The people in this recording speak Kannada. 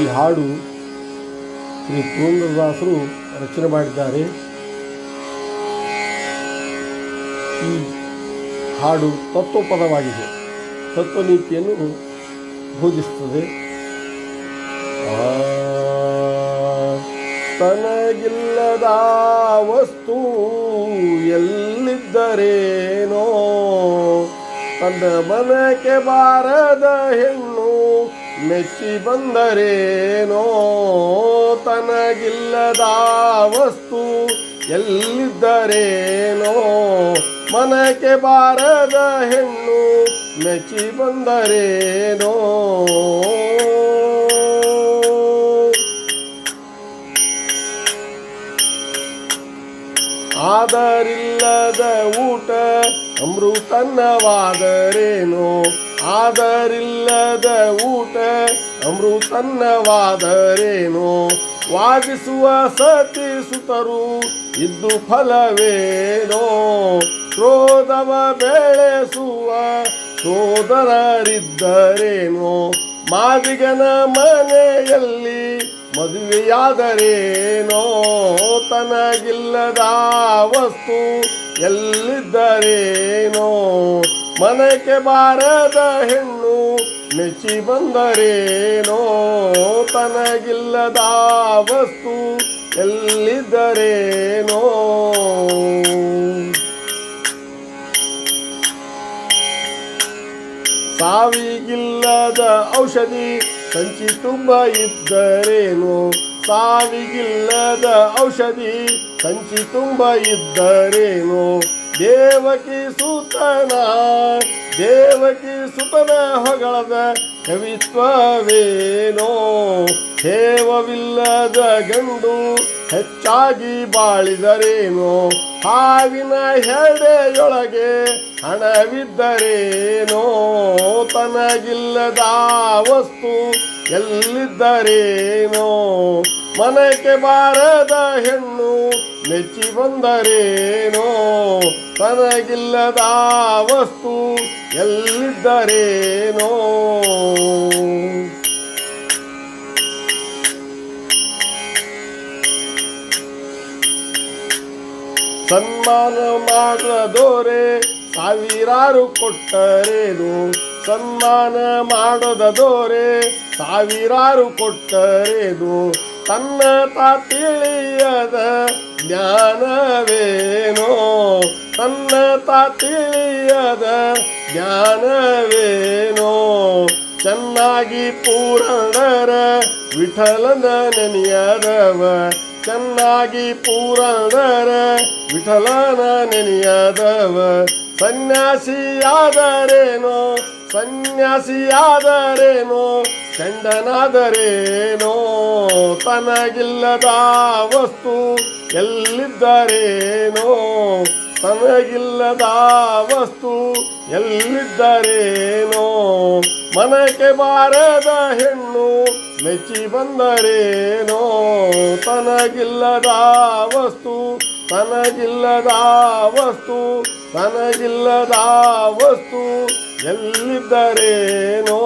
ಈ ಹಾಡು ಶ್ರೀ ಪುರಂದರದಾಸರು ರಚನೆ ಮಾಡಿದ್ದಾರೆ. ಈ ಹಾಡು ತತ್ವಪದವಾಗಿದೆ. ತತ್ವನೀತಿಯನ್ನು ಬೋಧಿಸುತ್ತದೆ. ಆ, ತನಗಿಲ್ಲದ ವಸ್ತು ಎಲ್ಲಿದ್ದರೇನೋ ತನ್ನ ಮನಕ್ಕೆ ಬಾರದ ಹೆಣ್ಣು ಮೆಚ್ಚಿ ಬಂದರೇನೋ ತನಗಿಲ್ಲದ ವಸ್ತು ಎಲ್ಲಿದ್ದರೇನೋ ಮನಕ್ಕೆ ಬಾರದ ಹೆಣ್ಣು ಮೆಚ್ಚಿ ಬಂದರೇನೋ. ಆದರಿಲ್ಲದ ಊಟ ಅಮೃತನ್ನವಾದರೇನೋ ಆದರಿಲ್ಲದ ಊಟ ಅಮೃತನ್ನವಾದರೇನು? ವಾದಿಸುವ ಸತಿ ಸುತರು ಇದ್ದು ಫಲವೇನೋ? ಕ್ರೋಧವ ಬೆಳೆಸುವ ಸೋದರರಿದ್ದರೇನು? ಮಾದಿಗನ ಮನೆಯಲ್ಲಿ ಮದುವೆಯಾದರೇನೋ? ತನಗಿಲ್ಲದ ವಸ್ತು ಎಲ್ಲಿದ್ದರೇನೋ? ಮನಕ್ಕೆ ಬಾರದ ಹೆಣ್ಣು ಮೆಚ್ಚಿ ಬಂದರೇನೋ ತನಗಿಲ್ಲದ ವಸ್ತು ಎಲ್ಲಿದ್ದರೇನೋ. ಸಾವಿಗಿಲ್ಲದ ಔಷಧಿ ಸಂಚಿ ತುಂಬ ಇದ್ದರೇನು. ಸಾವಿಗಿಲ್ಲದ ಔಷಧಿ ಸಂಚಿ ತುಂಬ ಇದ್ದರೇನು. ದೇವಕಿ ಸೂತನ, ದೇವಕಿ ಸುತನ ಹೊಗಳದ ಕವಿತ್ವವೇನೋ? ಹೇವವಿಲ್ಲದ ಗಂಡು ಹೆಚ್ಚಾಗಿ ಬಾಳಿದರೇನೋ? ಹಾವಿನ ಹೆಡೆಯೊಳಗೆ ಹಣವಿದ್ದರೇನೋ? ತನಗಿಲ್ಲದ ವಸ್ತು ಎಲ್ಲಿದ್ದರೇನೋ? ಮನಕ್ಕೆ ಬಾರದ ಹೆಣ್ಣು ನೆಚ್ಚಿ ಬಂದರೇನೋ? ತನಗಿಲ್ಲದ ವಸ್ತು ಎಲ್ಲಿದ್ದರೇನೋ. ಸನ್ಮಾನ ಮಾಡದೋರೆ ಸಾವಿರಾರು ಕೊಟ್ಟರೇನು? ಸನ್ಮಾನ ಮಾಡದ ದೋರೆ ಸಾವಿರಾರು ಕೊಟ್ಟರೇನು? ತನ್ನ ತಾ ತಿಳಿಯದ ಜ್ಞಾನವೇನೋ? ತನ್ನ ತಾ ತಿಳಿಯದ ಜ್ಞಾನವೇನೋ? ಚೆನ್ನಾಗಿ ಪೂರಣರ ವಿಠಲನ ನೆನೆಯದವ. ಚೆನ್ನಾಗಿ ಪೂರಣರ ವಿಠಲನ ನೆನೆಯದವ. ಸನ್ಯಾಸಿಯಾದರೇನೋ? ಸನ್ಯಾಸಿಯಾದರೇನೋ? ಚಂಡನಾದರೇನೋ ತನಗಿಲ್ಲದ ವಸ್ತು ಎಲ್ಲಿದ್ದರೇನೋ? ತನಗಿಲ್ಲದ ವಸ್ತು ಎಲ್ಲಿದ್ದರೇನೋ, ಮನಕ್ಕೆ ಬಾರದ ಹೆಣ್ಣು ಮೆಚ್ಚಿ ಬಂದರೇನೋ, ತನಗಿಲ್ಲದ ವಸ್ತು ತನಗಿಲ್ಲದ ವಸ್ತು ತನಗಿಲ್ಲದ ವಸ್ತು ಎಲ್ಲಿದ್ದರೇನೋ.